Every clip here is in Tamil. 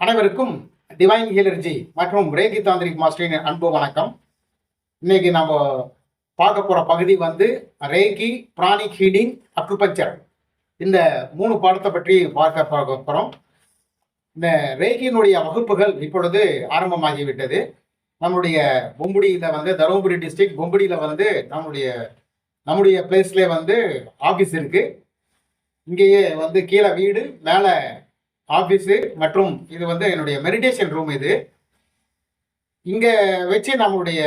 அனைவருக்கும் டிவைன் ஹீலர்ஜி மற்றும் ரேகி தாந்திரிக் மாஸ்டரின் அன்பு வணக்கம். இன்னைக்கு நம்ம பார்க்க போற பகுதி வந்து ரேகி பிராணிக் ஹீலிங் அக்குபஞ்சர். இந்த மூணு பாடத்தை பற்றி பார்க்க பார்க்க போகிறோம் இந்த ரேகியினுடைய வகுப்புகள் இப்பொழுது ஆரம்பமாகிவிட்டது. நம்முடைய பொம்புடியில் வந்து தருமபுரி டிஸ்ட்ரிக்ட் பொம்புடியில் வந்து நம்முடைய நம்முடைய பிளேஸ்லேயே வந்து ஆஃபீஸ் இருக்கு. இங்கேயே வந்து கீழே வீடு மேலே ஆஃபீஸு மற்றும் இது வந்து என்னுடைய மெடிடேஷன் ரூம் இது. இங்கே வச்சு நம்மளுடைய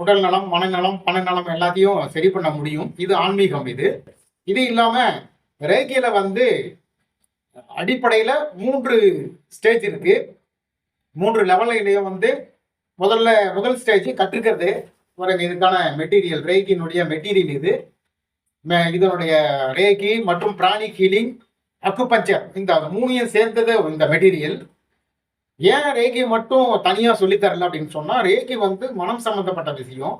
உடல் நலம் மனநலம் பணநலம் எல்லாத்தையும் சரி பண்ண முடியும். இது ஆன்மீகம் இது. இது இல்லாமல் ரேகையில் வந்து அடிப்படையில் மூன்று ஸ்டேஜ் இருக்குது மூன்று லெவல்லையும் வந்து முதல்ல முதல் ஸ்டேஜ் கற்றுக்கிறது ஒரு இதுக்கான மெட்டீரியல் ரேகினுடைய மெட்டீரியல் இது. இதனுடைய ரேகி மற்றும் பிராணிக் ஹீலிங் அக்குபஞ்சர். இந்த மூணையும் சேர்ந்தது இந்த மெட்டீரியல். ஏன் ரேகி மட்டும் தனியாக சொல்லித்தரல அப்படின்னு சொன்னால் ரேகி வந்து மனம் சம்மந்தப்பட்ட விஷயம்.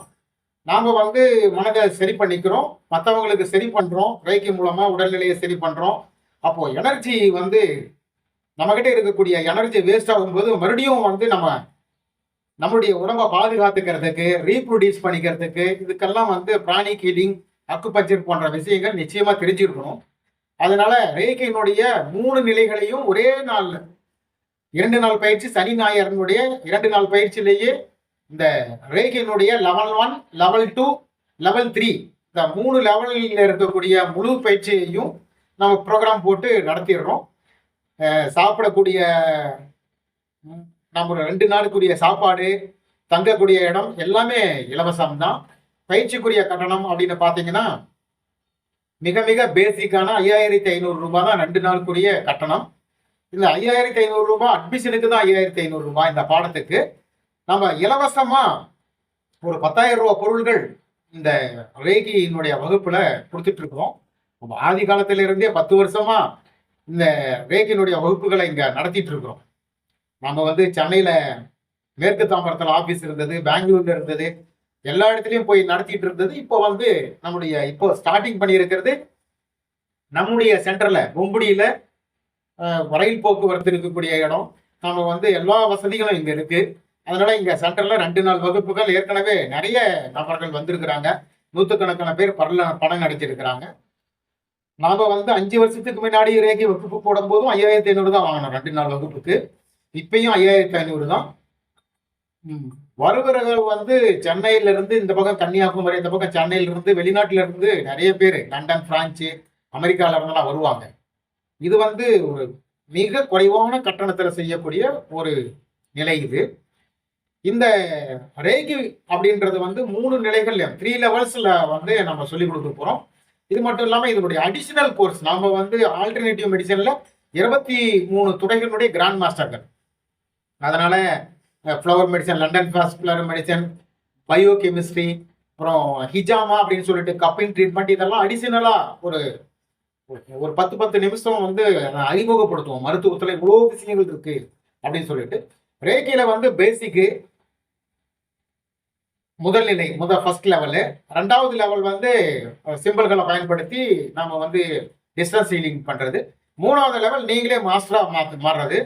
நாம் வந்து மனதை சரி பண்ணிக்கிறோம். மற்றவங்களுக்கு சரி பண்ணுறோம் ரேகி மூலமாக உடல்நிலையை சரி பண்ணுறோம் அப்போது எனர்ஜி வந்து நம்மக்கிட்ட இருக்கக்கூடிய எனர்ஜி வேஸ்ட் ஆகும்போது மறுபடியும் வந்து நம்ம நம்மளுடைய உடம்பை பாதுகாத்துக்கிறதுக்கு ரீப்ரொடியூஸ் பண்ணிக்கிறதுக்கு இதுக்கெல்லாம் வந்து பிராணிக் ஹீலிங் அக்குபஞ்சர் போன்ற விஷயங்கள் நிச்சயமாக தெரிஞ்சிருக்கணும். அதனால ரேகையினுடைய மூணு நிலைகளையும் ஒரே நாள் இரண்டு நாள் பயிற்சி சனி ஞாயிறனுடைய இரண்டு நாள் பயிற்சியிலேயே இந்த ரேகையினுடைய level one level two level three இந்த மூணு லெவலில் இருக்கக்கூடிய முழு பயிற்சியையும் நம்ம ப்ரோக்ராம் போட்டு நடத்திடுறோம். சாப்பிடக்கூடிய நம்ம ரெண்டு நாளுக்குரிய சாப்பாடு தங்கக்கூடிய இடம் எல்லாமே இலவசம் தான் பயிற்சிக்குரிய கட்டணம் அப்படின்னு பார்த்தீங்கன்னா மிக மிக பேசிக்கான ஐயாயிரத்தி ஐநூறு ரூபாய் தான் ரெண்டு நாளுக்குரிய கட்டணம். இந்த ஐயாயிரத்தி ஐநூறு ரூபாய் அட்மிஷனுக்கு தான் ஐயாயிரத்தி ஐநூறு ரூபாய் இந்த பாடத்துக்கு. நம்ம இலவசமா ஒரு பத்தாயிரம் ரூபாய் பொருள்கள் இந்த ரேகியினுடைய வகுப்புல கொடுத்துட்டு இருக்கோம். ஆதி காலத்துல இருந்தே பத்து வருஷமா இந்த ரேகியினுடைய வகுப்புகளை இங்க நடத்திட்டு இருக்கிறோம் நம்ம வந்து சென்னையில மேற்கு தாம்பரத்தில் ஆபீஸ் இருந்தது பெங்களூர்ல இருந்தது. எல்லா இடத்துலயும் போய் நடத்திட்டு இருந்தது. இப்போ வந்து நம்முடைய இப்போ ஸ்டார்டிங் பண்ணியிருக்கிறது நம்முடைய சென்டர்ல பொம்புடியில ரயில் போக்குவரத்து இருக்கக்கூடிய இடம். நம்ம வந்து எல்லா வசதிகளும் இங்க இருக்கு. அதனால இங்க சென்டர்ல ரெண்டு நாள் வகுப்புகள். ஏற்கனவே நிறைய நபர்கள் வந்திருக்கிறாங்க. நூற்றுக்கணக்கான பேர் பரல பணம் நடிச்சிருக்கிறாங்க. நாம வந்து அஞ்சு வருஷத்துக்கு முன்னாடி ரேகி வகுப்பு போடும்போதும் ஐயாயிரத்தி ஐநூறு தான் வாங்கினோம். ரெண்டு நாள் வகுப்புக்கு. இப்பயும் ஐயாயிரத்தி ஐநூறு தான். ம். வருபவர்கள் வந்து சென்னையில இருந்து இந்த பக்கம் கன்னியாகுமரி இந்த பக்கம் சென்னையில இருந்து வெளிநாட்டுல இருந்து நிறைய பேர் லண்டன் பிரான்ஸு அமெரிக்கால இருந்தெல்லாம் வருவாங்க. இது வந்து ஒரு மிக குறைவான கட்டணத்தில் செய்யக்கூடிய ஒரு நிலை இது. இந்த ரேகி அப்படின்றது வந்து மூணு நிலைகள் த்ரீ லெவல்ஸ்ல வந்து நம்ம சொல்லி கொடுக்க போறோம். இது மட்டும் இல்லாமல் இதனுடைய அடிஷனல் கோர்ஸ் நம்ம வந்து ஆல்டர்னேட்டிவ் மெடிசனில் இருபத்தி மூணு துறைகளுடைய கிராண்ட் மாஸ்டர்கள் அதனால flower medicine London flower medicine biochemistry அப்புறம் ஹிஜாமா அப்படின்னு சொல்லிட்டு கப்பிங் ட்ரீட்மெண்ட் இதெல்லாம் அடிஷனலாக ஒரு ஒரு பத்து பத்து நிமிஷம் வந்து அறிமுகப்படுத்துவோம். மருத்துவத்துல இவ்வளோ விஷயங்கள் இருக்கு அப்படின்னு சொல்லிட்டு. ரேக்கில வந்து பேசிக்கு முதல் நிலை முதல் ஃபர்ஸ்ட் லெவலு ரெண்டாவது லெவல் வந்து சிம்பிள்களை பயன்படுத்தி நாம் வந்து டிஸ்டன்ஸ் ஹீலிங் பண்ணுறது மூணாவது லெவல் நீங்களே மாஸ்டராக மாற்று மாறுறது.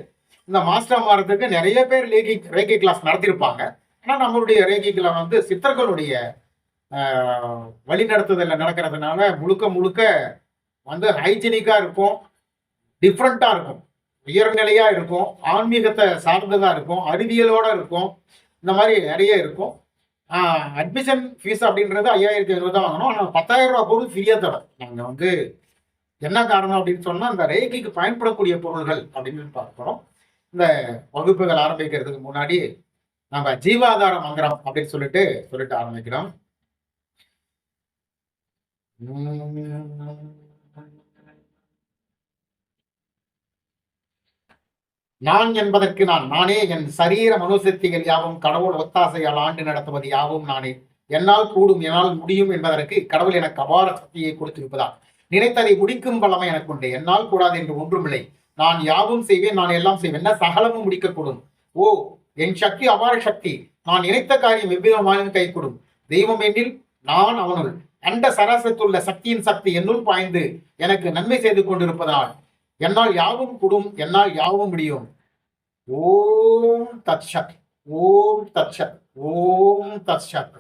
இந்த மாஸ்டர் மாறுறதுக்கு நிறைய பேர் ரேகி ரேகி கிளாஸ் நடத்தியிருப்பாங்க ஆனால் நம்மளுடைய ரேகி கிளாஸ் வந்து சித்தர்களுடைய வழிநடத்துதலில் நடக்கிறதுனால முழுக்க முழுக்க வந்து ஹைஜீனிக்காக இருக்கும் டிஃப்ரெண்ட்டாக இருக்கும். உயர்நிலையாக இருக்கும் ஆன்மீகத்தை சார்ந்ததாக இருக்கும் அறிவியலோட இருக்கும். இந்த மாதிரி நிறைய இருக்கும். அட்மிஷன் ஃபீஸ் அப்படின்றது ஐயாயிரத்தி ஐநூறு தான் வாங்கணும். ஆனால் பத்தாயிரம் ரூபா பொருள் ஃப்ரீயாக தரோம். நாங்கள் வந்து என்ன காரணம் அப்படின்னு சொன்னால் அந்த ரேகிக்கு பயன்படக்கூடிய பொருள்கள் அப்படின்னு பார்க்குறோம். இந்த வகுப்புகள் ஆரம்பிக்கிறதுக்கு முன்னாடி நம்ம ஜீவாதார மந்திரம் அப்படின்னு சொல்லிட்டு சொல்லிட்டு ஆரம்பிக்கிறோம். நான் என்பதற்கு நான் நானே என் சரீர மனுசக்திகள் யாவும் கடவுள் ஒத்தாசையால் ஆண்டு நடத்துவது யாவும் நானே. என்னால் கூடும் என்னால் முடியும் என்பதற்கு கடவுள் எனக்கு அபார சக்தியை கொடுத்திருப்பதால். நினைத்ததை முடிக்கும் பலமை எனக்கு உண்டு என்னால் கூடாது என்று ஒன்றுமில்லை. நான் யாவும் செய்வேன் நான் எல்லாம் செய்வேன். என்ன சகலமும் முடிக்கக்கூடும். ஓ என் சக்தி அபார சக்தி. நான் நினைத்த காரியம் எவ்விதமானும் கைகூடும். தெய்வம் எண்ணில் நான் அவனுள். அண்ட சராசத்துள்ள சக்தியின் சக்தி என்னுள் பாய்ந்து எனக்கு நன்மை செய்து கொண்டிருப்பதால் என்னால் யாவும் கூடும் என்னால் யாவும் முடியும். ஓம் தத்சத் ஓம் தத்சத் ஓம் தத்சத்.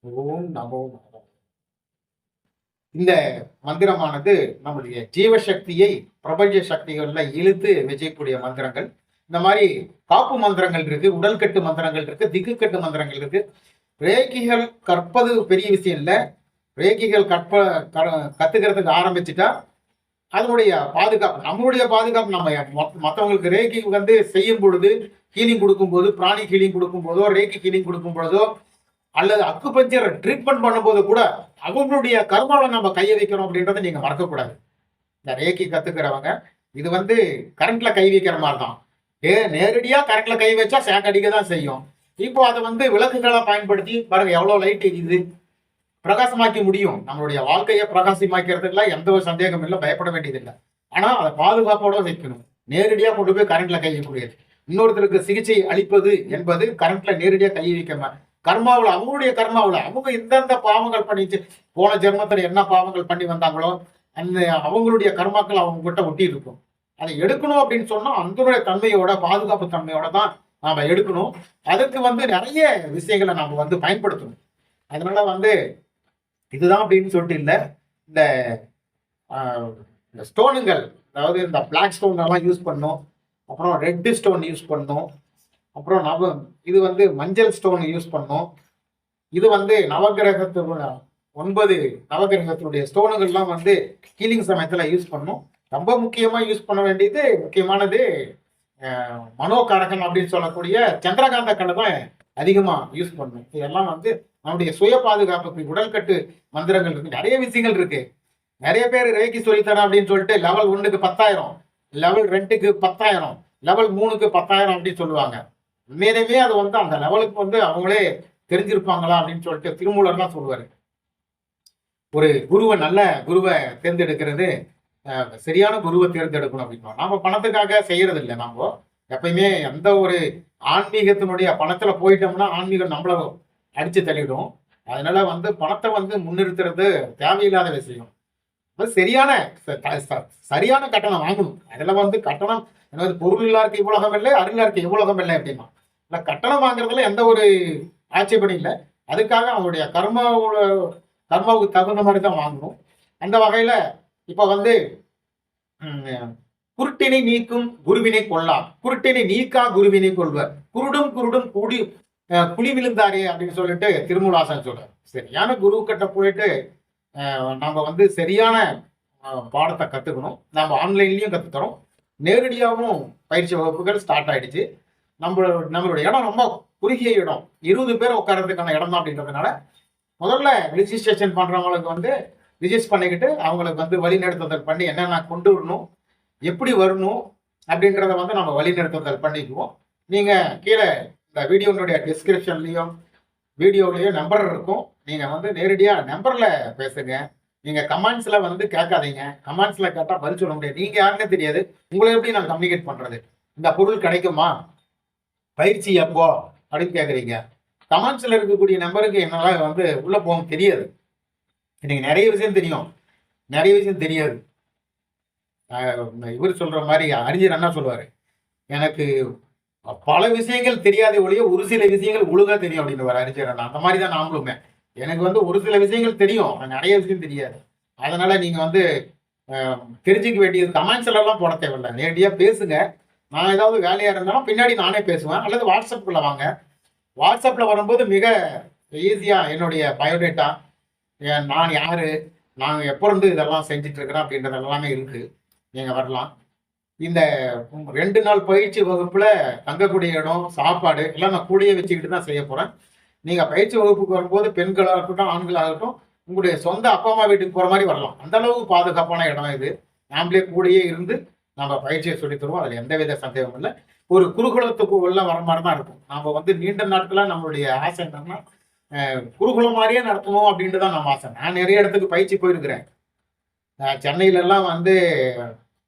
ஓம் நமோ நமோ. இந்த மந்திரமானது நம்முடைய ஜீவசக்தியை பிரபஞ்ச சக்திகள்ல இழுத்து விஜயக்கூடிய மந்திரங்கள். இந்த மாதிரி காப்பு மந்திரங்கள் இருக்கு உடல் கட்டு மந்திரங்கள் இருக்கு திக்கு கட்டு மந்திரங்கள் இருக்கு. ரேகிகள் கற்பது பெரிய விஷயம் இல்லை. ரேகிகள் கற்ப கத்துக்கிறதுக்கு ஆரம்பிச்சுட்டா அதனுடைய பாதுகாப்பு நம்மளுடைய பாதுகாப்பு நம்ம மற்றவங்களுக்கு ரேகி வந்து செய்யும் பொழுது ஹீலிங் கொடுக்கும் போது பிராணி ஹீலிங் கொடுக்கும் போதோ ரேகி ஹீலிங் கொடுக்கும் பொழுதோ அல்லது அக்குபஞ்சர் ட்ரீட்மெண்ட் பண்ணும்போது கூட அவங்களுடைய கர்மாவை நம்ம கையை வைக்கணும் அப்படின்றத நீங்கள் மறக்கக்கூடாது. இந்த ரேக்கி கற்றுக்கிறவங்க இது வந்து கரண்ட்டில் கை வைக்கிற மாதிரி தான். ஏ நேரடியாக கரண்ட்டில் கை வச்சா சேக் அடிக்க தான் செய்யும். இப்போ அதை வந்து விளக்குகளை பயன்படுத்தி பாருங்க எவ்வளோ லைட் எரியுது பிரகாசமாக்கி முடியும். நம்மளுடைய வாழ்க்கையை பிரகாசமாக்கிறதுல எந்த ஒரு சந்தேகம் இல்லை பயப்பட வேண்டியதில்லை. ஆனால் அதை பாதுகாப்போட வைக்கணும். நேரடியாக கொண்டு போய் கரண்ட்டில் கை வைக்கக்கூடியது. இன்னொருத்தருக்கு சிகிச்சை அளிப்பது என்பது கரண்ட்டில் நேரடியாக கை வைக்காம கர்மாவில் அவங்களுடைய கர்மாவில் அவங்க எந்தெந்த பாவங்கள் பண்ணிச்சு. போன ஜென்மத்தில் என்ன பாவங்கள் பண்ணி வந்தாங்களோ அந்த அவங்களுடைய கர்மாக்கள் அவங்க கிட்ட ஒட்டி இருக்கும் அதை எடுக்கணும் அப்படின்னு சொன்னால் அதனுடைய தன்மையோட பாதுகாப்பு தன்மையோட தான் நாம் எடுக்கணும். அதுக்கு வந்து நிறைய விஷயங்களை நாம் வந்து பயன்படுத்தணும். அதனால வந்து இதுதான் அப்படின்னு சொல்லிட்டு இல்லை. இந்த இந்த ஸ்டோனுங்கள் அதாவது இந்த பிளாக் ஸ்டோன் எல்லாம் யூஸ் பண்ணும் அப்புறம் ரெட்டு ஸ்டோன் யூஸ் பண்ணும் அப்புறம் நவ இது வந்து மஞ்சள் ஸ்டோன் யூஸ் பண்ணோம். இது வந்து நவகிரகத்தோட ஒன்பது நவகிரகத்தினுடைய ஸ்டோனுகள்லாம் வந்து ஹீலிங் சமயத்தில் யூஸ் பண்ணோம். ரொம்ப முக்கியமாக யூஸ் பண்ண வேண்டியது முக்கியமானது மனோகாரகன் அப்படின்னு சொல்லக்கூடிய சந்திரகாந்த கலை தான் அதிகமாக யூஸ் பண்ணணும் இதெல்லாம் வந்து நம்முடைய சுய பாதுகாப்புக்கு உடல்கட்டு மந்திரங்கள் இருக்கு. நிறைய விஷயங்கள் இருக்கு. நிறைய பேர் ரேக்கி சொல்லித்தரேன் அப்படின்னு சொல்லிட்டு லெவல் ஒன்றுக்கு பத்தாயிரம் லெவல் ரெண்டுக்கு பத்தாயிரம் லெவல் மூணுக்கு பத்தாயிரம் அப்படின்னு சொல்லுவாங்க. உண்மையிலேயே அது வந்து அந்த லெவலுக்கு வந்து அவங்களே தெரிஞ்சிருப்பாங்களா அப்படின்னு சொல்லிட்டு திருமூலர் தான் சொல்லுவாரு. ஒரு குருவை நல்ல குருவை தேர்ந்தெடுக்கிறது சரியான குருவை தேர்ந்தெடுக்கணும் அப்படின்னா நாம பணத்துக்காக செய்யறது இல்லை நாம. எப்பயுமே எந்த ஒரு ஆன்மீகத்தினுடைய பணத்துல போயிட்டோம்னா ஆன்மீகம் நம்மள அடிச்சு தள்ளிடும். அதனால வந்து பணத்தை வந்து முன்னிறுத்துறது தேவையில்லாத விஷயம். அது சரியான சரியான கட்டணம் வாங்கணும். அதில் வந்து கட்டணம் அதாவது பொருள் இல்லாருக்கு இவ்வளகம் இல்லை அருளாருக்கு இவ்வளகம் இல்லை அப்படின்னா. இல்லை கட்டணம் வாங்குறதுல எந்த ஒரு ஆட்சேபனையும் இல்லை. அதுக்காக அவனுடைய கர்மாவோட கர்மாவுக்கு தகுந்த மாதிரி தான் வாங்கணும். அந்த வகையில் இப்போ வந்து குருட்டினை நீக்கும் குருவினை கொள்ளா குருட்டினை நீக்கா குருவினை கொள்வர். குருடும் குருடும் கூடி குழி விழுந்தாரே அப்படின்னு சொல்லிட்டு திருமூலாசன் சொல்றார். சரியான குரு கிட்ட போயிட்டு நம்ம வந்து சரியான பாடத்தை கற்றுக்கணும் நம்ம ஆன்லைன்லேயும் கற்றுத்தரோம் நேரடியாகவும் பயிற்சி வகுப்புகள் ஸ்டார்ட் ஆயிடுச்சு. நம்ம நம்மளுடைய இடம் ரொம்ப குறுகிய இடம். இருபது பேர் உட்கார்றதுக்கான இடம் தான் அப்படின்றதுனால முதல்ல ரிஜிஸ்ட்ரேஷன் பண்றவங்களுக்கு வந்து ரிஜிஸ்டர் பண்ணிக்கிட்டு அவங்களுக்கு வந்து வழிநடத்துதல் பண்ணி என்னென்ன கொண்டு வரணும் எப்படி வரணும் அப்படின்றத வந்து நம்ம வழிநடத்துதல் பண்ணிக்குவோம். நீங்கள் கீழே இந்த வீடியோனுடைய டிஸ்கிரிப்ஷன்லேயும் வீடியோலையும் நம்பர் இருக்கும். நீங்கள் வந்து நேரடியாக நம்பரில் பேசுங்க. நீங்கள் கமெண்ட்ஸில் வந்து கேட்காதீங்க. கமெண்ட்ஸில் கேட்டால் பதில் சொல்ல முடியாது. நீங்கள் யாருன்னே தெரியாது. உங்களை எப்படி நான் கம்யூனிகேட் பண்ணுறது இந்த பொருள் கிடைக்குமா? பயிற்சி எப்போ அப்படின்னு கேட்குறீங்க கமெண்ட்ஸ்ல இருக்கக்கூடிய நம்பருக்கு என்னால் வந்து உள்ளே போக தெரியாது. எனக்கு நிறைய விஷயம் தெரியும். நிறைய விஷயம் தெரியாது. இவர் சொல்கிற மாதிரி அறிஞர் என்ன சொல்லுவார். எனக்கு பல விஷயங்கள் தெரியாத ஒழிய ஒரு சில விஷயங்கள் ஒழுங்காக தெரியும் அப்படின்னு வர அறிஞர் அண்ணா. அந்த மாதிரி தான் நாமளுமே எனக்கு வந்து ஒரு சில விஷயங்கள் தெரியும். நிறைய விஷயம் தெரியாது. அதனால் நீங்கள் வந்து ஆஹ், தெரிஞ்சுக்க வேண்டியது கமெண்ட்ஸ்ல எல்லாம் போட தேவையில்லை. நேரடியாக பேசுங்க. நான் ஏதாவது வேலையாக இருந்தாலும் பின்னாடி நானே பேசுவேன். அல்லது வாட்ஸ்அப்பில் வாங்க. வாட்ஸ்அப்பில் வரும்போது மிக ஈஸியாக என்னுடைய பயோடேட்டா நான் யார் நான் எப்போருந்து இதெல்லாம் செஞ்சிட்ருக்கிறேன் அப்படின்றது எல்லாமே இருக்குது நீங்கள் வரலாம். இந்த ரெண்டு நாள் பயிற்சி வகுப்பில் தங்கக்கூடிய இடம் சாப்பாடு எல்லாம் நான் கூடயே வச்சுக்கிட்டு தான் செய்ய போகிறேன் நீங்கள் பயிற்சி வகுப்புக்கு வரும்போது பெண்களாக இருக்கட்டும் ஆண்களாகட்டும் உங்களுடைய சொந்த அப்பா அம்மா வீட்டுக்கு போகிற மாதிரி வரலாம். அந்த அளவுக்கு பாதுகாப்பான இடம் இது. நாமளே கூடயே இருந்து நம்ம பயிற்சியை சொல்லி தருவோம். அதில் எந்தவித சந்தேகமும் இல்லை. ஒரு குருகுலத்துக்கு உள்ள வர மாதிரி தான் இருக்கும். நம்ம வந்து நீண்ட நாட்களாக நம்மளுடைய ஆசை என்னன்னா குருகுலம் மாதிரியே நடத்தணும் அப்படின்ட்டு தான் நம்ம ஆசை. நான் நிறைய இடத்துக்கு பயிற்சி போயிருக்கிறேன். சென்னையிலலாம் வந்து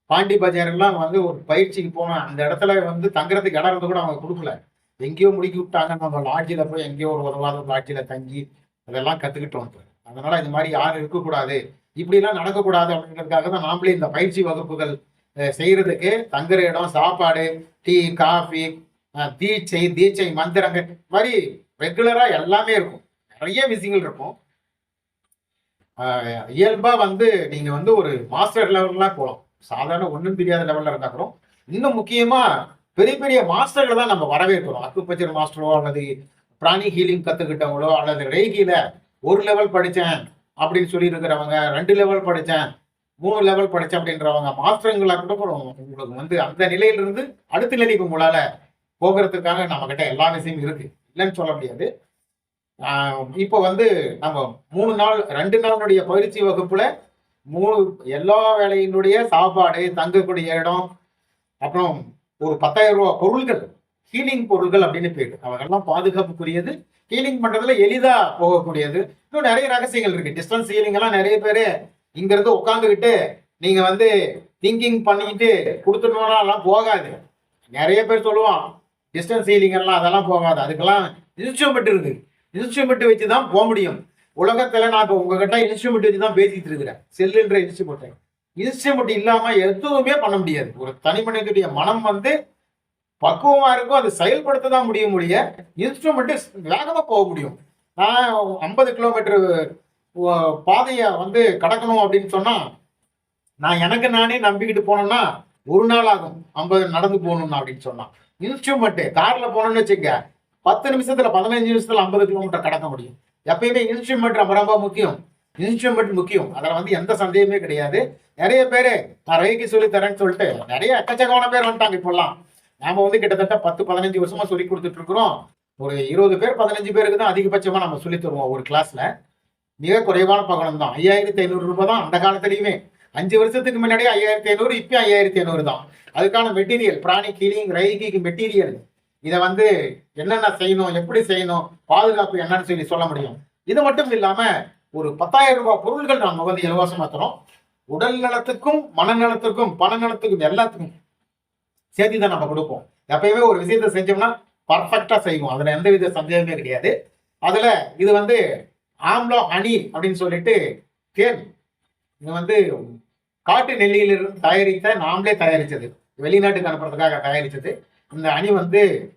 பாண்டி பஜார்லாம் எல்லாம் வந்து ஒரு பயிற்சிக்கு போனேன். அந்த இடத்துல வந்து தங்குறதுக்கு இடம் இருந்து கூட அவங்க கொடுக்கல. எங்கேயோ முடிக்கி விட்டாங்க. நம்ம லாட்ஜில் போய் எங்கேயோ ஒரு உதவாத லாட்ஜில் தங்கி அதெல்லாம் கற்றுக்கிட்டு இப்ப. அதனால் இந்த மாதிரி யாரும் இருக்கக்கூடாது. இப்படிலாம் நடக்கக்கூடாது அப்படின்றதுக்காக தான் நாமளே இந்த பயிற்சி வகுப்புகள் செய்கிறதுக்கு செய்யறதுக்கு தங்குற இடம் சாப்பாடு டீ காஃபி தீச்சை தீச்சை மந்திரங்கள் மாதிரி ரெகுலரா எல்லாமே இருக்கும். நிறைய விஷயங்கள் இருக்கும். இயல்பாக இயல்பா வந்து நீங்க வந்து ஒரு மாஸ்டர் லெவல்லாம் போகலாம் சாதாரண ஒன்றும் தெரியாத லெவல்ல இருந்தா கூட இன்னும் முக்கியமா பெரிய பெரிய மாஸ்டர்களை தான் நம்ம வரவேற்கிறோம் அக்குபச்சர் மாஸ்டரோ அல்லது பிராணி ஹீலிங் கத்துக்கிட்டவங்களோ அல்லது ரெய்கில ஒரு லெவல் படித்தேன் அப்படின்னு சொல்லி இருக்கிறவங்க ரெண்டு லெவல் படித்தேன் மூணு லெவல் படிச்சு அப்படின்றவங்க மாஸ்டருங்களா கூட உங்களுக்கு வந்து அந்த நிலையிலிருந்து அடுத்த நிலைக்கு உங்களால போகிறதுக்காக நம்ம கிட்ட எல்லா விஷயமும் இருக்கு. இல்லைன்னு சொல்ல முடியாது. இப்போ வந்து நம்ம மூணு நாள் ரெண்டு நாளுடைய பயிற்சி வகுப்புல மூணு எல்லா வேலையினுடைய சாப்பாடு தங்கக்கூடிய இடம் அப்புறம் ஒரு பத்தாயிரம் ரூபா பொருள்கள் ஹீலிங் பொருள்கள் அப்படின்னு பேரு. அவங்கெல்லாம் பாதுகாப்புக்குரியது. ஹீலிங் பண்றதுல எளிதா போகக்கூடியது. இன்னும் நிறைய ரகசியங்கள் இருக்கு. டிஸ்டன்ஸ் ஹீலிங் எல்லாம் நிறைய பேர் இங்க இருந்து உட்காந்துக்கிட்டு நீங்க வந்து திங்கிங் பண்ணிக்கிட்டு கொடுத்துட்டோம்னா எல்லாம் போகாது. நிறைய பேர் சொல்லுவான் டிஸ்டன்ஸ் ஹீலிங் எல்லாம் அதெல்லாம் போகாது. அதுக்கெல்லாம் இன்ஸ்ட்ருமெண்ட் இருக்கு. இன்ஸ்ட்ருமெண்ட் வச்சு தான் போக முடியும். உலகத்துல நான் இப்போ உங்ககிட்ட இன்ஸ்ட்ருமெண்ட் வச்சு தான் பேசிட்டு இருக்கிறேன். செல்லுன்ற இன்ஸ்ட்ருமெண்ட் இன்ஸ்ட்ருமெண்ட் இல்லாம எதுவுமே பண்ண முடியாது. ஒரு தனி மனிதனுடைய மனம் வந்து பக்குவமா இருக்கும். அதை செயல்படுத்த தான் முடிய முடிய இன்ஸ்ட்ருமெண்ட் வேகமா போக முடியும். நான் ஐம்பது கிலோமீட்டர் பாதையை வந்து கடக்கணும் அப்படின்னு சொன்னா நான் எனக்கு நானே நம்பிக்கிட்டு போனேன்னா ஒரு நாள் ஆகும் ஐம்பது நடந்து போகணும்னா அப்படின்னு சொன்னான் இன்ஸ்ட்ருமெண்ட் கார்ல போனோம்னு வச்சுக்க பத்து நிமிஷத்துல பதினஞ்சு நிமிஷத்துல ஐம்பது கிலோமீட்டர் கடக்க முடியும். எப்பயுமே இன்ஸ்ட்ருமெண்ட் ரொம்ப ரொம்ப முக்கியம். இன்ஸ்ட்ருமெண்ட் முக்கியம். அதுல வந்து எந்த சந்தேகமே கிடையாது. நிறைய பேரு நான் ரேக்கி சொல்லி தரேன்னு சொல்லிட்டு நிறைய எக்கச்சக்கமான பேர் வந்துட்டாங்க இப்போல்லாம். நாம வந்து கிட்டத்தட்ட பத்து பதினஞ்சு வருஷமா சொல்லி கொடுத்துட்டு இருக்கிறோம். ஒரு இருபது பேர் பதினஞ்சு பேருக்கு தான் அதிகபட்சமா நம்ம சொல்லி தருவோம் ஒரு கிளாஸ்ல மிக குறைவான பகனம் தான். ஐயாயிரத்தி ஐநூறு ரூபாய் தான் அந்த காலத்துலேயுமே. அஞ்சு வருஷத்துக்கு முன்னாடி ஐயாயிரத்தி ஐநூறு இப்போ ஐயாயிரத்தி ஐநூறு தான். அதுக்கான மெட்டீரியல் பிராணி கீலிங் ரைகிக்கு மெட்டீரியல். இதை வந்து என்னென்ன செய்யணும் எப்படி செய்யணும் பாதுகாப்பு என்னன்னு சொல்லி சொல்ல முடியும். இது மட்டும் இல்லாம ஒரு பத்தாயிரம் ரூபாய் பொருள்கள் நம்ம வந்து இலவசமா தரோம் உடல் நலத்துக்கும் மனநலத்துக்கும் பண நலத்துக்கும் எல்லாத்துக்கும் சேர்த்து தான் நம்ம கொடுப்போம். எப்பயுமே ஒரு விஷயத்தை செஞ்சோம்னா பர்ஃபெக்டா செய்வோம். அதுல எந்த வித சந்தேகமே கிடையாது. அதுல இது வந்து ஆம்லா ஹனி அப்படின்னு சொல்லிட்டு தேன் இது வந்து காட்டு நெல்லியிலிருந்து தயாரித்த நாமளே தயாரித்தது வெளிநாட்டுக்கு அனுப்புறதுக்காக தயாரித்தது இந்த அணி வந்து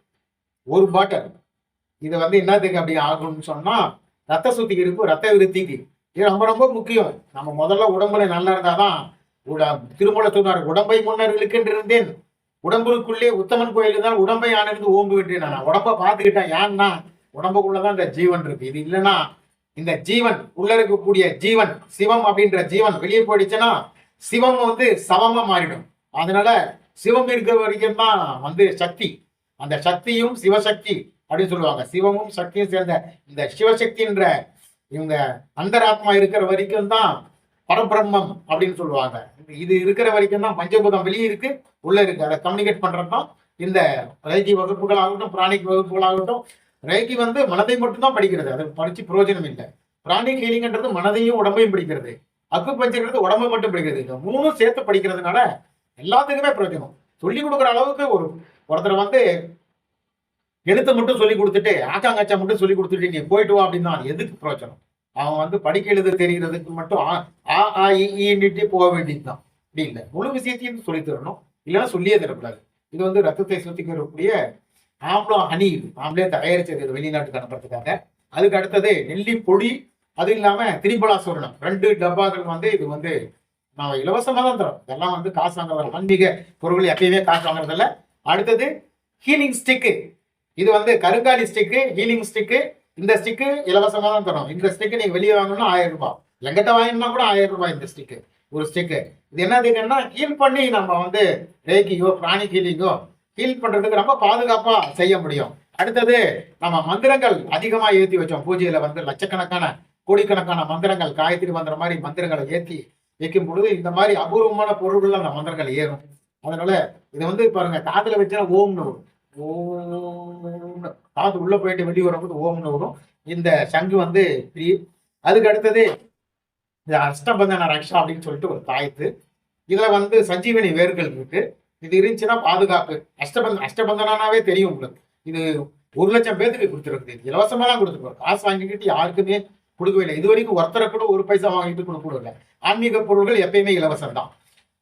ஒரு பாட்டில். இது வந்து என்னத்துக்கு அப்படி ஆகும்னு சொன்னால் ரத்த சுத்திகரிப்பு ரத்த விருத்திக்கு. இது ரொம்ப ரொம்ப முக்கியம். நம்ம முதல்ல உடம்புல நல்லா இருந்தால் தான் உட- திருமூல சொன்னார் உடம்பை முன்னர் இருக்கின்றிருந்தேன் உடம்புக்குள்ளே உத்தமன் கோயில் தான் உடம்பை ஆனது ஓம்பு விட்டேன். நான் உடம்பை பார்த்துக்கிட்டேன். ஏன்னா உடம்புக்குள்ளதான் இந்த ஜீவன் இருக்கு. இது இல்லைன்னா இந்த ஜீவன் உள்ள இருக்கக்கூடிய ஜீவன் சிவம் அப்படின்ற ஜீவன் வெளியே போயிடுச்சுன்னா சிவம் வந்து சவமா மாறிடும். அதனால சிவம் இருக்கிற வரைக்கும் தான் வந்து சக்தி. அந்த சக்தியும் சிவசக்தி அப்படின்னு சொல்லுவாங்க. சிவமும் சக்தியும் சேர்ந்த இந்த சிவசக்தின்ற இவங்க அந்தராத்மா இருக்கிற வரைக்கும் தான் பரபிரம்மம் அப்படின்னு சொல்லுவாங்க. இது இருக்கிற வரைக்கும் தான் பஞ்சபூதம் வெளியே இருக்கு உள்ள இருக்கு. அதை கம்யூனிகேட் பண்றது தான் இந்த வைத்திய வகுப்புகள் ஆகட்டும் பிராணிக் வகுப்புகள் ரேக்கி வந்து மனதை மட்டும்தான் படிக்கிறது. அது படிச்சு பிரயோஜனம் இல்லை. பிராணிக் ஹீலிங்ன்றது மனதையும் உடம்பையும் படிக்கிறது. அக்கு பஞ்சங்கிறது உடம்பை மட்டும் படிக்கிறது. இந்த மூணும் சேர்த்து படிக்கிறதுனால எல்லாத்துக்குமே பிரயோஜனம். சொல்லி கொடுக்குற அளவுக்கு ஒரு ஒருத்தர் வந்து எழுத்தை மட்டும் சொல்லி கொடுத்துட்டு ஆக்காங்காச்சா மட்டும் சொல்லி கொடுத்துட்டு நீ போயிட்டு வா அப்படின்னா எதுக்கு பிரயோஜனம்? அவன் வந்து படிக்க எழுத தெரிகிறதுக்கு மட்டும் ஆ ஆ ஆ இ போக வேண்டியதுதான். அப்படி இல்லை. முழு விஷயத்தையும் சொல்லி தரணும். இல்லைன்னா சொல்லியே தரக்கூடாது. இது வந்து ரத்தத்தை சுத்திக்கிறக்கூடிய ஆம்லம் ஹனி நாமளே தயாரிச்சது இது வெளிநாட்டுக்கு அனுப்புறதுக்காக. அதுக்கு அடுத்தது நெல்லி பொடி அது இல்லாம திரிபலாசூரணம் ரெண்டு டப்பாக்கள் வந்து இது வந்து நான் இலவசமாக தான் தரோம். இதெல்லாம் வந்து காசு வாங்குறது ஆன்மீக பொருட்கள் எப்பயுமே காசு வாங்குறதில்ல. அடுத்தது ஹீலிங் ஸ்டிக்கு. இது வந்து கருங்காலி ஸ்டிக்கு ஹீலிங் ஸ்டிக்கு. இந்த ஸ்டிக்கு இலவசமாக தான் தரோம். இந்த ஸ்டிக்கு நீங்க வெளியே வாங்கணும்னா ஆயிரம் ரூபாய். எங்கிட்ட வாங்கினா கூட ஆயிரம் ரூபாய் இந்த ஸ்டிக்கு. ஒரு ஸ்டிக்கு. இது என்னதுன்னா ஹீல் பண்ணி நம்ம வந்து ரேக்கியோ பிராணி ஹீலிங்கோ ஹீல் பண்றதுக்கு ரொம்ப பாதுகாப்பா செய்ய முடியும். அடுத்தது நம்ம மந்திரங்கள் அதிகமா ஏத்தி வச்சோம். பூஜையில வந்து லட்சக்கணக்கான கோடிக்கணக்கான மந்திரங்கள் காயத்ரி மந்திரம் மாதிரி மந்திரங்களை ஏத்தி வைக்கும் பொழுது இந்த மாதிரி அபூர்வமான பொருள்கள் அந்த மந்திரங்கள் ஏறும். அதனால இதை வந்து பாருங்க காதுல வச்சா ஓம்னு வரும். ஓம்னு. காது உள்ள போயிட்டு வெளியே வரும்போது ஓம்னு வரும். இந்த சங்கு வந்து பிரியும் அதுக்கு அடுத்தது இந்த அஷ்டபந்தன ரக்ஷா அப்படின்னு சொல்லிட்டு ஒரு தாயத்து. இதுல வந்து சஞ்சீவனி வேர்கள் இருக்கு. இது இருந்துச்சுன்னா பாதுகாப்பு. அஷ்டபந்த அஷ்டபந்தனாவே தெரியும் உங்களுக்கு. இது ஒரு லட்சம் பேத்துக்கு கொடுத்துருக்கு இது இலவசமாக தான் கொடுத்துருக்கோம் காசு வாங்கிக்கிட்டு யாருக்குமே கொடுக்கவே இல்லை. இது வரைக்கும் ஒருத்தரை கூட ஒரு பைசா வாங்கிட்டு கொடுக்க கூட இல்லை ஆன்மீக பொருள்கள் எப்பயுமே இலவசம் தான்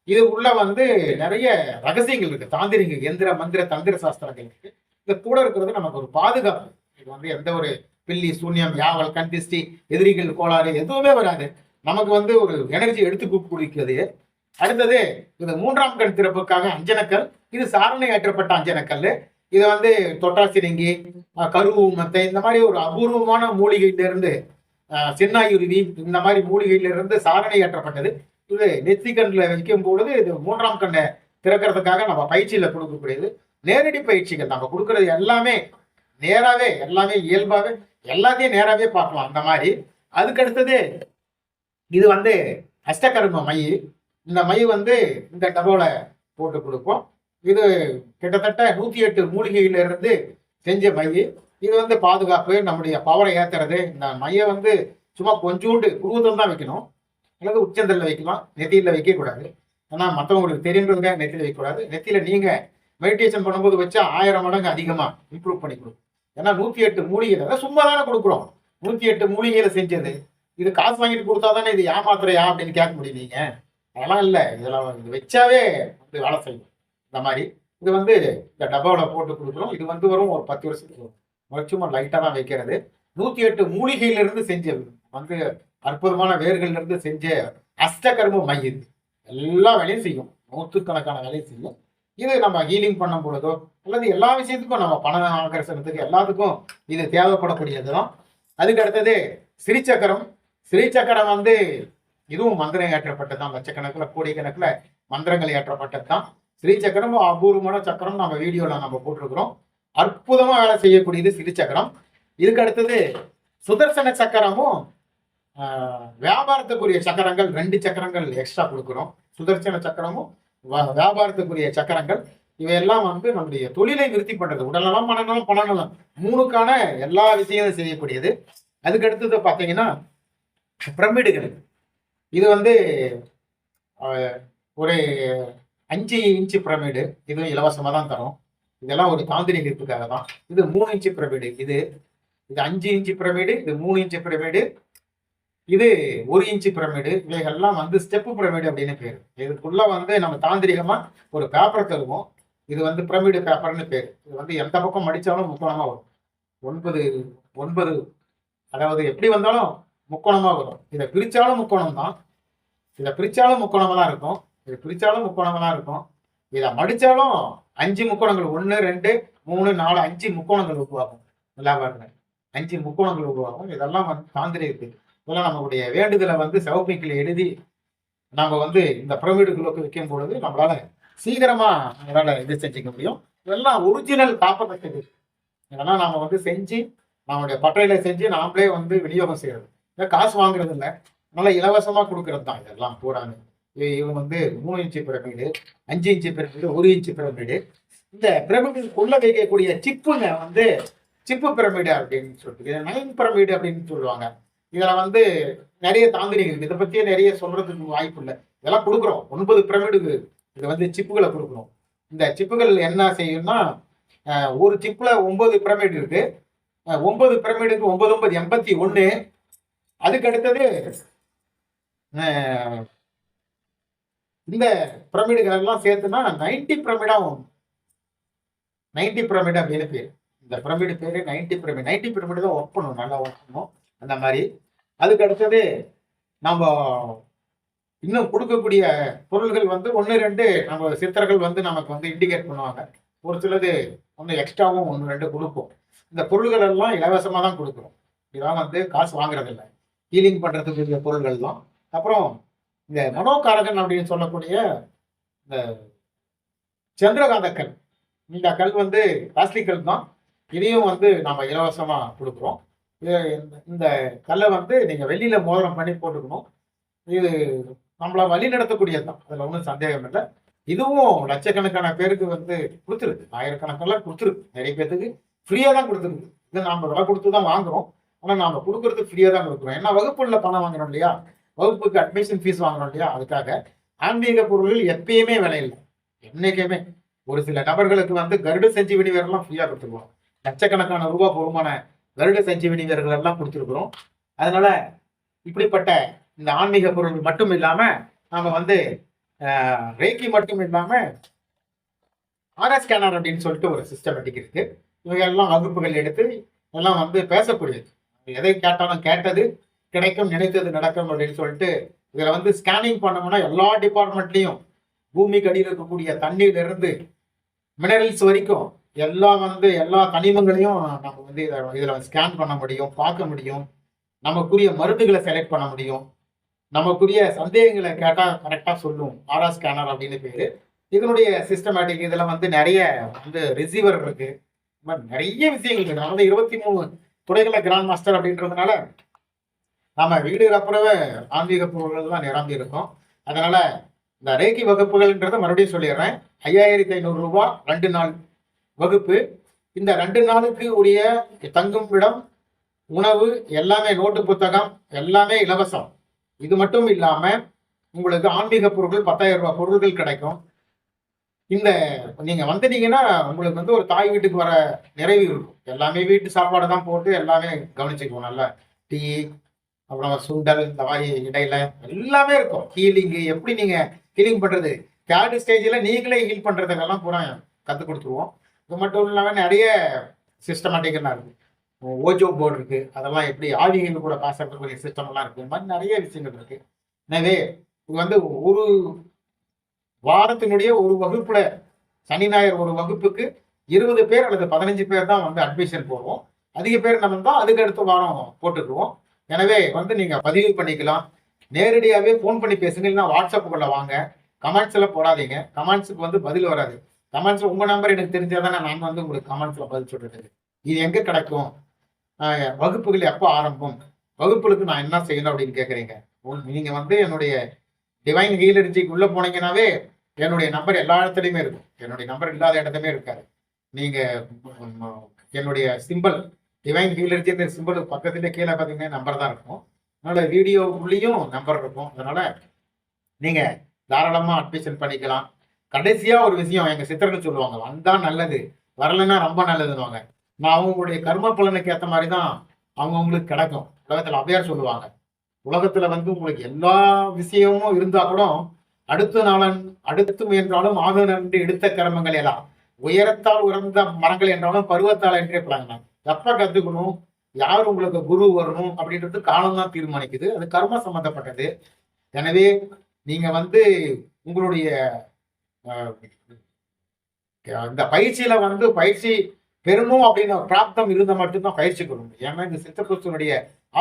இது உள்ள வந்து நிறைய ரகசியங்கள் இருக்கு. தாந்திரிக எந்திர மந்திர தந்திர சாஸ்திரங்கள் இருக்கு. இது கூட இருக்கிறது நமக்கு ஒரு பாதுகாப்பு. இது வந்து எந்த ஒரு பில்லி சூன்யம் யாவல் கண்டிஸ்டி எதிரிகள் கோளாறு எதுவுமே வராது. நமக்கு வந்து ஒரு எனர்ஜி எடுத்து கூப்பிடுக்கிறது அடுத்தது இது மூன்றாம் கண் திறப்புக்காக அஞ்சனக்கல் இது சாரணை ஏற்றப்பட்ட அஞ்சனக்கல் இது வந்து தொட்டாசிரிங்கி கருவு மத்தை இந்த மாதிரி ஒரு அபூர்வமான மூலிகையிலிருந்து சின்னாயுருவி இந்த மாதிரி மூலிகையிலிருந்து சாரணை ஏற்றப்பட்டது இது நெத்தி கண்ணில் வைக்கும் பொழுது இது மூன்றாம் கண்ணை திறக்கிறதுக்காக நம்ம பயிற்சியில் கொடுக்கக்கூடியது. நேரடி பயிற்சிகள் நம்ம கொடுக்கறது எல்லாமே நேராகவே எல்லாமே இயல்பாகவே எல்லாத்தையும் நேராகவே பார்க்கலாம் அந்த மாதிரி. அதுக்கு அடுத்தது இது வந்து அஷ்டகர்ம மை இந்த மை வந்து இந்த டபோல போட்டு கொடுப்போம். இது கிட்டத்தட்ட நூத்தி எட்டு மூலிகையில இருந்து செஞ்ச மை. இது வந்து பாதுகாப்பு நம்முடைய பவரை ஏத்துறது. இந்த மையை வந்து சும்மா கொஞ்சோண்டு குருவதம் தான் வைக்கணும். அல்லது உச்சந்தலில் வைக்கலாம். நெத்தியில் வைக்கக்கூடாது. ஏன்னா மற்றவங்களுக்கு தெரியுன்றதுக்காக நெத்தியில் வைக்கக்கூடாது. நெத்தியில் நீங்கள் மெடிடேஷன் பண்ணும்போது வச்சா ஆயிரம் மடங்கு அதிகமாக இம்ப்ரூவ் பண்ணி கொடுக்கும். ஏன்னா நூற்றி எட்டு மூலிகை அதான் சும்மா தானே கொடுக்குறோம். நூற்றி எட்டு மூலிகையில் செஞ்சது. இது காசு வாங்கிட்டு கொடுத்தா தானே இது ஏமாத்துறையா அப்படின்னு கேட்க முடியும் நீங்க. அதெல்லாம் இல்லை. இதெல்லாம் இது வச்சாவே வந்து வேலை செய்யும். இந்த மாதிரி இது வந்து இந்த டப்பாவில் போட்டு கொடுக்குறோம். இது வந்து வரும் ஒரு பத்து வருஷத்துக்கு வரும். சும்மா லைட்டாக தான் வைக்கிறது. நூற்றி எட்டு மூலிகையிலிருந்து செஞ்ச வந்து அற்புதமான வேர்கள்லேருந்து செஞ்ச அஷ்டகர்ம மை இது. எல்லா வேலையும் செய்யும். நூற்றுக்கணக்கான வேலையும் செய்யும். இது நம்ம ஹீலிங் பண்ணும் பொழுதோ அல்லது எல்லா விஷயத்துக்கும் நம்ம பண ஆகர்ஷணத்துக்கு எல்லாத்துக்கும் இது தேவைப்படக்கூடியது தான் அதுக்கு அடுத்தது ஸ்ரீசக்கரம் ஸ்ரீசக்கரம் வந்து இதுவும் மந்திரம் ஏற்றப்பட்டது தான் லட்சக்கணக்கில் கோடிக்கணக்கில் மந்திரங்கள் ஏற்றப்பட்டது தான் ஸ்ரீசக்கரம் அபூர்வமான சக்கரம் நம்ம வீடியோவில் நம்ம போட்டிருக்கிறோம். அற்புதமாக வேலை செய்யக்கூடியது ஸ்ரீசக்கரம் இதுக்கு அடுத்தது சுதர்சன சக்கரமும் வியாபாரத்துக்குரிய சக்கரங்கள் ரெண்டு சக்கரங்கள் எக்ஸ்ட்ரா கொடுக்குறோம். சுதர்சன சக்கரமும் வ- வியாபாரத்துக்குரிய சக்கரங்கள். இவையெல்லாம் வந்து நம்முடைய தொழிலை நிறுத்தி பண்றது. உடல்நலம் மனநலம் பணநலம் மூணுக்கான எல்லா விஷயங்களும் செய்யக்கூடியது. அதுக்கு அடுத்தது பார்த்தீங்கன்னா பிரமிடுகள். இது வந்து ஒரு அஞ்சு இன்ச்சு பிரமிடு. இதுவும் இலவசமாக தான் தரும். இதெல்லாம் ஒரு தாந்திரிகத்துக்காக தான். இது மூணு இன்ச்சு பிரமிடு. இது இது அஞ்சு இன்ச்சு பிரமிடு இது மூணு இன்ச்சு பிரமிடு இது ஒரு இன்ச்சு பிரமிடு. இவைகள்லாம் வந்து ஸ்டெப்பு பிரமிடு அப்படின்னு பேர். இதுக்குள்ள வந்து நம்ம தாந்திரிகமா ஒரு பேப்பர் தருவோம். இது வந்து பிரமிடு பேப்பர்னு பேர். இது வந்து எந்த பக்கம் மடித்தாலும் முக்கோணமாக வரும். ஒன்பது ஒன்பது அதாவது எப்படி வந்தாலும் முக்கோணமாக வரும். இதை பிரித்தாலும் முக்கோணம் தான் இதை பிரித்தாலும் முக்கோணமாக தான் இருக்கும். இதை பிரித்தாலும் முக்கோணமாக தான் இருக்கும். இதை மடித்தாலும் அஞ்சு முக்கோணங்கள். ஒன்று ரெண்டு மூணு நாலு அஞ்சு முக்கோணங்கள் உருவாகும். நல்லா பாருங்க. அஞ்சு முக்கோணங்கள் உருவாகும். இதெல்லாம் வந்து தாந்திரிகத்துக்கு இதெல்லாம் நம்மளுடைய வேண்டுதலை வந்து சவுப்பிக்கில் எழுதி நம்ம வந்து இந்த பிரமிடுகளுக்கு வைக்கும் பொழுது நம்மளால சீக்கிரமா நம்மளால இது செஞ்சுக்க முடியும். இதெல்லாம் ஒரிஜினல் காப்பகத்துக்கு இதெல்லாம் நாம் வந்து செஞ்சு நம்மளுடைய பட்டையில செஞ்சு நாமளே வந்து விநியோகம் செய்யறது. இல்லை காசு வாங்குறது இல்லை நல்லா இலவசமாக கொடுக்கறது தான் இதெல்லாம் கூடாது இவன் வந்து மூணு இன்ச்சு பிரமிடு அஞ்சு இன்ச்சு பிரமிடு ஒரு இன்ச்சு பிரமிடு. இந்த பிரமிடுக்குள்ள வைக்கக்கூடிய சிப்புங்க வந்து சிப்பு பிரமிடு அப்படின்னு சொல்லிட்டு நைன் பிரமிடு அப்படின்னு சொல்லுவாங்க. இதில் வந்து நிறைய தாந்திரிகள் இதை பற்றியே நிறைய சொல்றதுக்கு வாய்ப்பு இல்லை. இதெல்லாம் கொடுக்குறோம். ஒன்பது பிரமிடுக்கு இது வந்து சிப்புகளை கொடுக்குறோம் இந்த சிப்புகள் என்ன செய்யும்னா ஒரு சிப்பில் ஒன்பது பிரமிடு இருக்கு. ஒன்பது பிரமிடுக்கு ஒன்பது ஒன்பது எண்பத்தி ஒன்று அதுக்கு அடுத்தது இந்த பிரமிடுகள் எல்லாம் சேர்த்துனா நைன்டி பிரமிடாகும் நைன்டி பிரமிட் அப்படின்னு பேர். இந்த பிரமிடு பேரு நைன்டி பிரமிட் நைன்டி பிரமிடு தான் ஒர்க் பண்ணணும் நல்லா ஒர்க் பண்ணணும் அந்த மாதிரி. அதுக்கு அடுத்தது நம்ம இன்னும் கொடுக்கக்கூடிய பொருள்கள் வந்து ஒன்று ரெண்டு நம்ம சித்தர்கள் வந்து நமக்கு வந்து இண்டிகேட் பண்ணுவாங்க. ஒரு சிலது ஒன்று எக்ஸ்ட்ராவும் ஒன்று ரெண்டு கொடுப்போம் இந்த பொருள்கள் எல்லாம் இலவசமாக தான் கொடுக்குறோம். இதெல்லாம் வந்து காசு வாங்குறதில்ல. ஹீலிங் பண்ணுறதுக்குரிய பொருள்கள் தான். அப்புறம் இந்த மனோகாரகன் அப்படின்னு சொல்லக்கூடிய இந்த சந்திரகாந்த கல் இந்த கல் வந்து காஸ்ட்லி கல் தான். இதையும் வந்து நம்ம இலவசமாக கொடுக்குறோம். இது இந்த கல்லை வந்து நீங்கள் வெளியில் மோதிரம் பண்ணி போட்டுக்கணும். இது நம்மளை வழி நடத்தக்கூடியது தான். அதில் ஒன்றும் சந்தேகம் இல்லை. இதுவும் லட்சக்கணக்கான பேருக்கு வந்து கொடுத்துருக்கு. ஆயிரக்கணக்கெல்லாம் கொடுத்துருக்கு. நிறைய பேர்த்துக்கு ஃப்ரீயாக தான் கொடுத்துருக்கு. இது நாம் விலை கொடுத்து தான் வாங்குறோம். ஆனால் நாம் கொடுக்கறது ஃப்ரீயாக தான் கொடுக்குறோம். ஏன்னா வகுப்புல பணம் வாங்குறோம் இல்லையா? வகுப்புக்கு அட்மிஷன் ஃபீஸ் வாங்குறோம் இல்லையா? அதுக்காக ஆன்மீக பொருள்கள் எப்பயுமே விலை இல்லை. என்னைக்குமே. ஒரு சில நபர்களுக்கு வந்து கருட சஞ்சீவினி வீரர்லாம் ஃப்ரீயாக கொடுத்துருவோம். லட்சக்கணக்கான ரூபா பொறுமான கருட சஞ்சீவினி வீரர்கள் எல்லாம் கொடுத்துருக்குறோம். அதனால இப்படிப்பட்ட இந்த ஆன்மீக பொருள் மட்டும் இல்லாமல் நாம வந்து ரேக்கி மட்டும் இல்லாமல் ஆர்எஸ் ஸ்கேனர் அப்படின்னு சொல்லிட்டு ஒரு சிஸ்டமேட்டிக் இருக்கு. இவங்க எல்லாம் வகுப்புகள் எடுத்து எல்லாம் வந்து பேசக்கூடியது. எதை கேட்டாலும் கேட்டது கிடைக்கும் நினைத்தது நடக்கும் அப்படின்னு சொல்லிட்டு இதில் வந்து ஸ்கேனிங் பண்ணோம்னா எல்லா டிபார்ட்மெண்ட்லேயும் பூமிக்கு அடியில் இருக்கக்கூடிய தண்ணீர்ல இருந்து மினரல்ஸ் வரைக்கும் எல்லா வந்து எல்லா தனிமங்களையும் நம்ம வந்து இதை இதில் ஸ்கேன் பண்ண முடியும் பார்க்க முடியும். நமக்குரிய மருந்துகளை செலக்ட் பண்ண முடியும். நமக்குரிய சந்தேகங்களை கேட்டால் கரெக்டாக சொல்லும். ஆரா ஸ்கேனர் அப்படின்னு பேர். இதனுடைய சிஸ்டமேட்டிக் இதில் வந்து நிறைய வந்து ரிசீவர் இருக்குது மாதிரி நிறைய விஷயங்கள் இருக்குது நான் வந்து இருபத்தி மூணு துறைகளில் கிராண்ட் மாஸ்டர் அப்படின்றதுனால நம்ம வீடு அப்புறவே ஆன்மீக பொருள்கள் தான் நிரம்பி இருக்கும். அதனால இந்த ரேக்கி வகுப்புகள்ன்றதை மறுபடியும் சொல்லிடுறேன். ஐயாயிரத்தி ஐநூறு ரெண்டு நாள் வகுப்பு. இந்த ரெண்டு நாளுக்கு உரிய தங்கும் இடம் உணவு எல்லாமே நோட்டு புத்தகம் எல்லாமே இலவசம். இது மட்டும் இல்லாமல் உங்களுக்கு ஆன்மீக பொருட்கள் பத்தாயிரம் ரூபாய் பொருட்கள் கிடைக்கும். இந்த நீங்க வந்துட்டீங்கன்னா உங்களுக்கு வந்து ஒரு தாய் வீட்டுக்கு வர நிறைவு இருக்கும். எல்லாமே வீட்டு சாப்பாடு தான் போட்டு எல்லாமே கவனிச்சுக்குவோம். நல்லா டீ அப்புறம் சுண்டல் இந்த மாதிரி இடையில எல்லாமே இருக்கும். ஹீலிங்கு எப்படி நீங்க ஹீலிங் பண்றது? தேர்ட் ஸ்டேஜில் நீங்களே ஹீல் பண்றதுக்கெல்லாம் பூரா கற்றுக் கொடுத்துருவோம். இது மட்டும் இல்லாமல் நிறைய சிஸ்டமேட்டிக்கெல்லாம் இருக்கு. ஓஜோ போர்டு இருக்கு. அதெல்லாம் எப்படி ஆவிகள் கூட பேசக்கூடிய சிஸ்டம் எல்லாம் இருக்கு. இந்த மாதிரி நிறைய விஷயங்கள் இருக்கு. எனவே இது வந்து ஒரு வாரத்தினுடைய ஒரு வகுப்புல சனி ஞாயிறு ஒரு வகுப்புக்கு இருபது பேர் அல்லது பதினஞ்சு பேர் தான் வந்து அட்மிஷன் போடுவோம். அதிக பேர் நம்ம தான் அதுக்கு அடுத்த வாரம் போட்டுக்குவோம் எனவே வந்து நீங்க பதிவு பண்ணிக்கலாம். நேரடியாகவே ஃபோன் பண்ணி பேசுங்க. இல்லைன்னா வாட்ஸ்அப்புக்குள்ள வாங்க. கமெண்ட்ஸ்ல போடாதீங்க. கமெண்ட்ஸுக்கு வந்து பதில் வராது. கமெண்ட்ஸ்ல உங்க நம்பர் எனக்கு தெரிஞ்சாதானே நான் வந்து உங்களுக்கு கமெண்ட்ஸ்ல பதில் சொல்றது. இது எங்க கிடைக்கும்? வகுப்புகள் எப்போ ஆரம்பம்? வகுப்புகளுக்கு நான் என்ன செய்யணும் அப்படின்னு கேட்குறீங்க நீங்க வந்து என்னுடைய டிவைன் ஹீலர்ஜிக்கு உள்ள போனீங்கன்னாவே என்னுடைய நம்பர் எல்லா இடத்துலையுமே இருக்கும். என்னுடைய நம்பர் இல்லாத இடத்துலையுமே இருக்காது. நீங்க என்னுடைய சிம்பிள் டிவைன் ஹீலர்ஜி சிம்பிள் பக்கத்துல கீழே பார்த்தீங்கன்னா நம்பர் தான் இருக்கும். அதனால வீடியோக்குள்ளேயும் நம்பர் இருக்கும். அதனால நீங்க தாராளமா அட்மிஷன் பண்ணிக்கலாம். கடைசியா ஒரு விஷயம் எங்க சித்தர்கள் சொல்லுவாங்க வந்தால் நல்லது வரலைன்னா ரொம்ப நல்லதுன்னுவாங்க. நான் அவங்களுடைய கர்ம பலனுக்கு ஏற்ற மாதிரி தான் அவங்கவுங்களுக்கு கிடைக்கும். உலகத்துல அவையார் சொல்லுவாங்க உலகத்துல வந்து உங்களுக்கு எல்லா விஷயமும் இருந்தா கூட அடுத்த நாளன் அடுத்து முயன்றாலும் ஆக நன்று எடுத்த கிரமங்கள் எல்லாம். உயரத்தால் உயர்ந்த மரங்கள் என்றாலும் பருவத்தால் என்றே பிளாங்க எப்ப கத்துக்கணும்? யார் உங்களுக்கு குரு வரணும்? அப்படின்றது காலம் தான் தீர்மானிக்குது. அது கர்ம சம்பந்தப்பட்டது. எனவே நீங்க வந்து உங்களுடைய இந்த பயிற்சியில வந்து பயிற்சி பெறணும் அப்படின்னு பிராப்தம் இருந்தால் மட்டும்தான் பயிற்சி கொள்ள ஏன்னா இந்த சித்தபுஸ்தனுடைய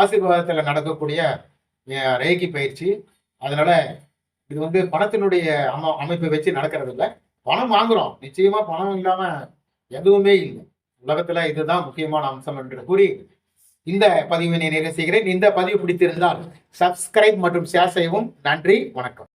ஆசீர்வாதத்தில் நடக்கக்கூடிய ரேகி பயிற்சி. அதனால இது வந்து பணத்தினுடைய அம அமைப்பை வச்சு நடக்கிறது இல்லை பணம் வாங்குறோம். நிச்சயமா பணம் இல்லாம எதுவுமே இல்லை. உலகத்துல இதுதான் முக்கியமான அம்சம் என்று கூறி இந்த பதிவினை நிறைவு செய்கிறேன். இந்த பதிவு பிடித்திருந்தால் சப்ஸ்கிரைப் மற்றும் ஷேர் செய்யவும் நன்றி. வணக்கம்.